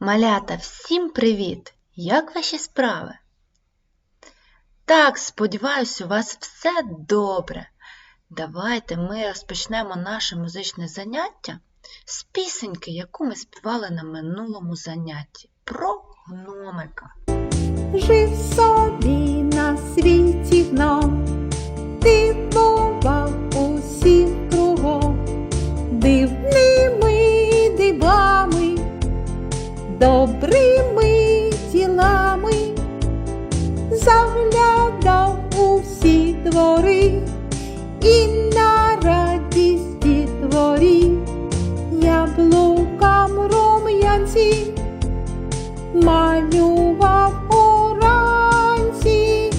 Малята, всім привіт! Як ваші справи? Так, сподіваюсь, у вас все добре. Давайте ми розпочнемо наше музичне заняття з пісеньки, яку ми співали на минулому занятті про гномика. Жив собі на світі гном, дивував добрими ділами, заглядав у всі двори і на радість дітворі яблукам рум'янці малював уранці.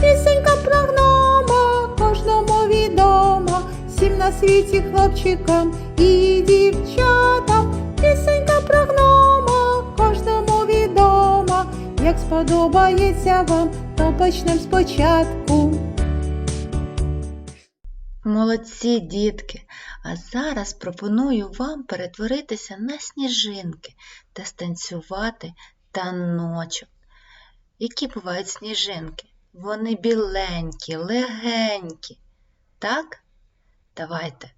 Пісенька про гнома кожному відома, всім на світі хлопчикам і дівчатам. Як сподобається вам, то почнем спочатку. Молодці, дітки! А зараз пропоную вам перетворитися на сніжинки та станцювати таночок. Які бувають сніжинки? Вони біленькі, легенькі. Так? Давайте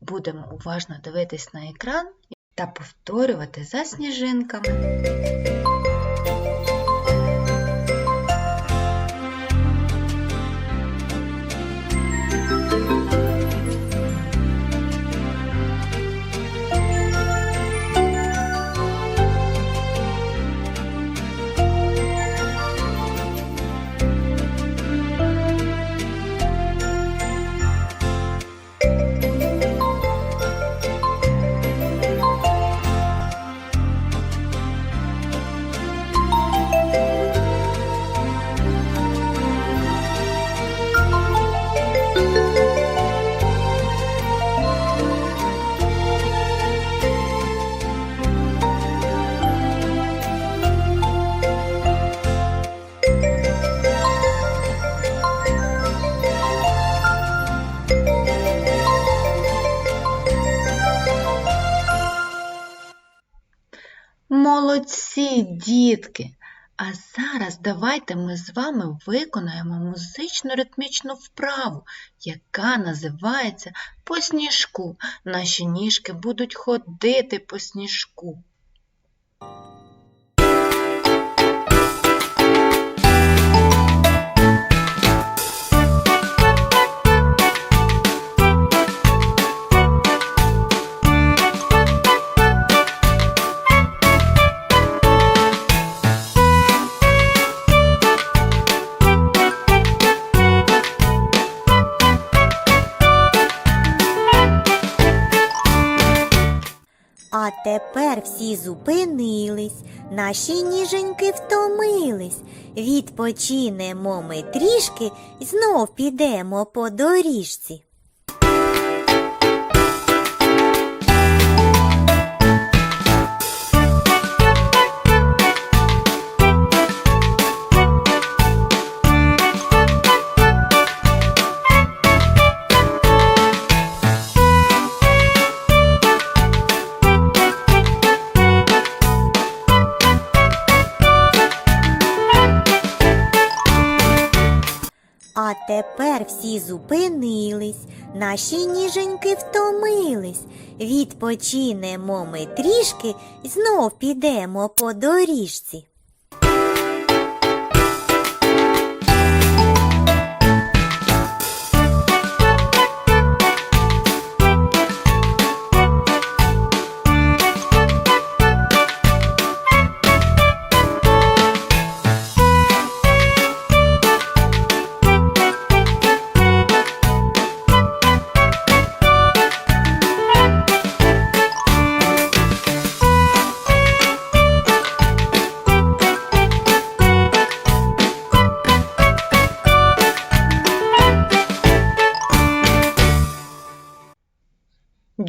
будемо уважно дивитись на екран та повторювати за сніжинками. Молодці, дітки! А зараз давайте ми з вами виконаємо музично ритмічну вправу, яка називається по сніжку. Наші ніжки будуть ходити по сніжку. Тепер всі зупинились, наші ніженьки втомились. Відпочинемо ми трішки знов підемо по доріжці. Тепер всі зупинились, наші ніженьки втомились. Відпочинемо ми трішки знов підемо по доріжці.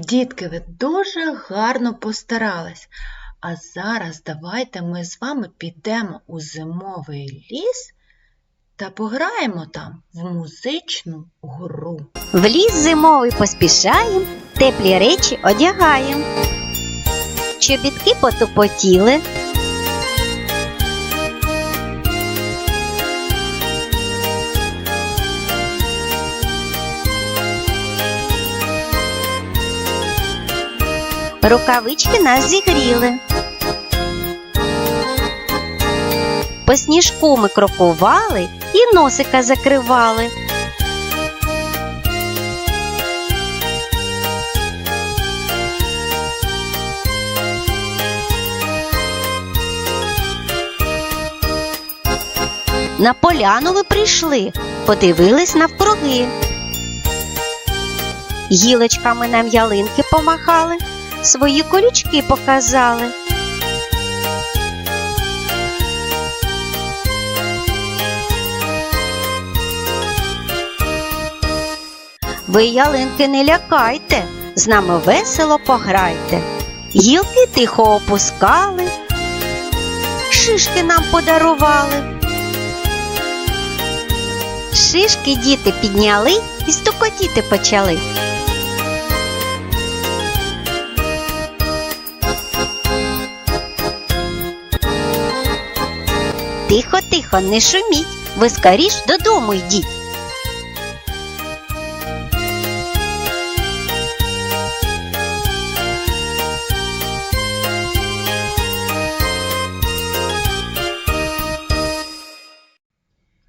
Дітки, ви дуже гарно постарались. А зараз давайте ми з вами підемо у зимовий ліс та пограємо там в музичну гру. В ліс зимовий поспішаємо, теплі речі одягаємо. Чобітки потопотіли, рукавички нас зігріли. По сніжку ми крокували і носика закривали. На поляну ви прийшли, подивились навкруги. Гілочками нам ялинки помахали, свої колючки показали. Ви ялинки не лякайте, з нами весело пограйте. Гілки тихо опускали, шишки нам подарували. Шишки діти підняли і стукотіти почали. Тихо, тихо, не шуміть, ви скоріш додому йдіть.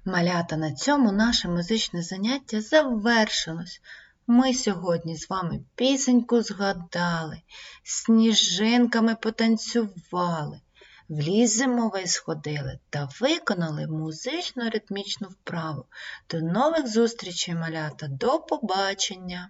Малята, на цьому наше музичне заняття завершилось. Ми сьогодні з вами пісеньку згадали, сніжинками потанцювали, в ви сходили та виконали музично-ритмічну вправу. До нових зустрічей, малята, до побачення!